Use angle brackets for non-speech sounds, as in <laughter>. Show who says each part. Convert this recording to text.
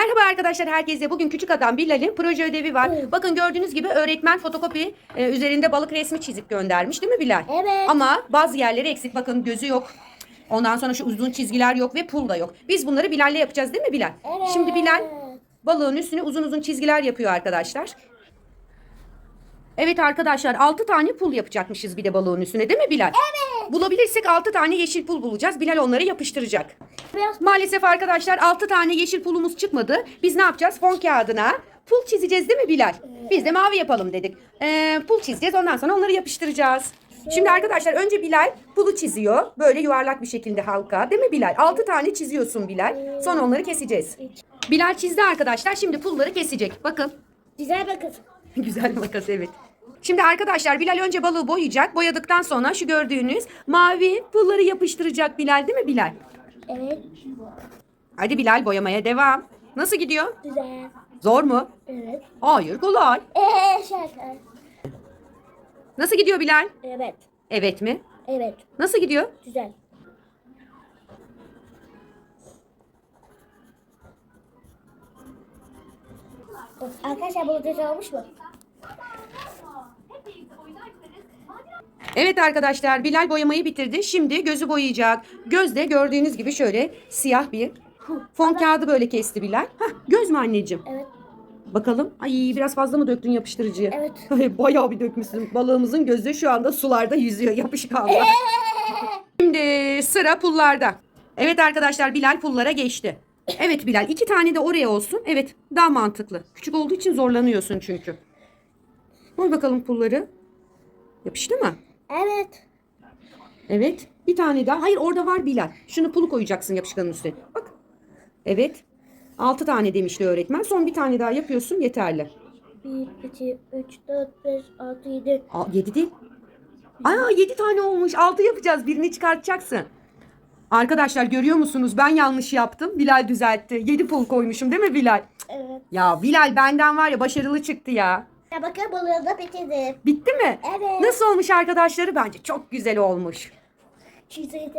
Speaker 1: Merhaba arkadaşlar herkese. Bugün küçük adam Bilal'in proje ödevi var.
Speaker 2: Evet.
Speaker 1: Bakın gördüğünüz gibi öğretmen fotokopi e, üzerinde balık resmi çizip göndermiş değil mi Bilal?
Speaker 2: Evet.
Speaker 1: Ama bazı yerleri eksik. Bakın gözü yok. Ondan sonra şu uzun çizgiler yok ve pul da yok. Biz bunları Bilal'le yapacağız değil mi Bilal?
Speaker 2: Evet.
Speaker 1: Şimdi Bilal balığın üstüne uzun uzun çizgiler yapıyor arkadaşlar. Evet arkadaşlar 6 tane pul yapacakmışız bir de balığın üstüne değil mi Bilal? Evet. Bulabilirsek 6 tane yeşil pul bulacağız. Bilal onları yapıştıracak.
Speaker 2: Biraz
Speaker 1: Maalesef arkadaşlar 6 tane yeşil pulumuz çıkmadı. Biz ne yapacağız? Fon kağıdına pul çizeceğiz değil mi Bilal? Biz de mavi yapalım dedik. Ee, pul çizeceğiz ondan sonra onları yapıştıracağız. Şimdi arkadaşlar önce Bilal pulu çiziyor. Böyle yuvarlak bir şekilde halka değil mi Bilal? 6 tane çiziyorsun Bilal. Sonra onları keseceğiz. Bilal çizdi arkadaşlar. Şimdi pulları kesecek. Bakın.
Speaker 2: güzel bakın. <laughs>
Speaker 1: Güzel makas evet. Şimdi arkadaşlar Bilal önce balığı boyayacak. Boyadıktan sonra şu gördüğünüz mavi pulları yapıştıracak Bilal değil mi Bilal?
Speaker 2: Evet.
Speaker 1: Hadi Bilal boyamaya devam. Nasıl gidiyor?
Speaker 2: Güzel.
Speaker 1: Zor mu?
Speaker 2: Evet.
Speaker 1: Hayır kolay.
Speaker 2: Eee şaka.
Speaker 1: Nasıl gidiyor Bilal?
Speaker 2: Evet.
Speaker 1: Evet mi?
Speaker 2: Evet.
Speaker 1: Nasıl gidiyor?
Speaker 2: Güzel. Arkadaşlar bu güzel olmuş mu?
Speaker 1: Evet arkadaşlar Bilal boyamayı bitirdi. Şimdi gözü boyayacak. Göz de gördüğünüz gibi şöyle siyah bir fon kağıdı böyle kesti Bilal. Hah, göz mü anneciğim?
Speaker 2: Evet.
Speaker 1: Bakalım. Ay biraz fazla mı döktün yapıştırıcıyı?
Speaker 2: Evet. <laughs>
Speaker 1: Ay, Bayağı bir dökmüşsün. Balığımızın gözü şu anda sularda yüzüyor yapışkanla. <laughs> Şimdi sıra pullarda. Evet arkadaşlar Bilal pullara geçti. Evet Bilal iki tane de oraya olsun. Evet daha mantıklı. Küçük olduğu için zorlanıyorsun çünkü. Koy bakalım pulları. Yapıştı mı?
Speaker 2: Evet.
Speaker 1: Evet. Bir tane daha. Hayır orada var Bilal. Şunu pulu koyacaksın yapışkanın üstüne. Bak. Evet. Altı tane demişti öğretmen. Son bir tane daha yapıyorsun yeterli.
Speaker 2: 1, 2, 3, 4, 5, 6, 7.
Speaker 1: Aa, yedi değil. Aa yedi tane olmuş. Altı yapacağız. Birini çıkartacaksın. Arkadaşlar görüyor musunuz? Ben yanlış yaptım. Bilal düzeltti. Yedi pul koymuşum değil mi Bilal?
Speaker 2: Evet.
Speaker 1: Ya Bilal benden var ya başarılı çıktı ya.
Speaker 2: Ya bakın bunu da bitirdim.
Speaker 1: Bitti mi?
Speaker 2: Evet.
Speaker 1: Nasıl olmuş arkadaşları? Bence çok güzel olmuş.
Speaker 2: Çizgi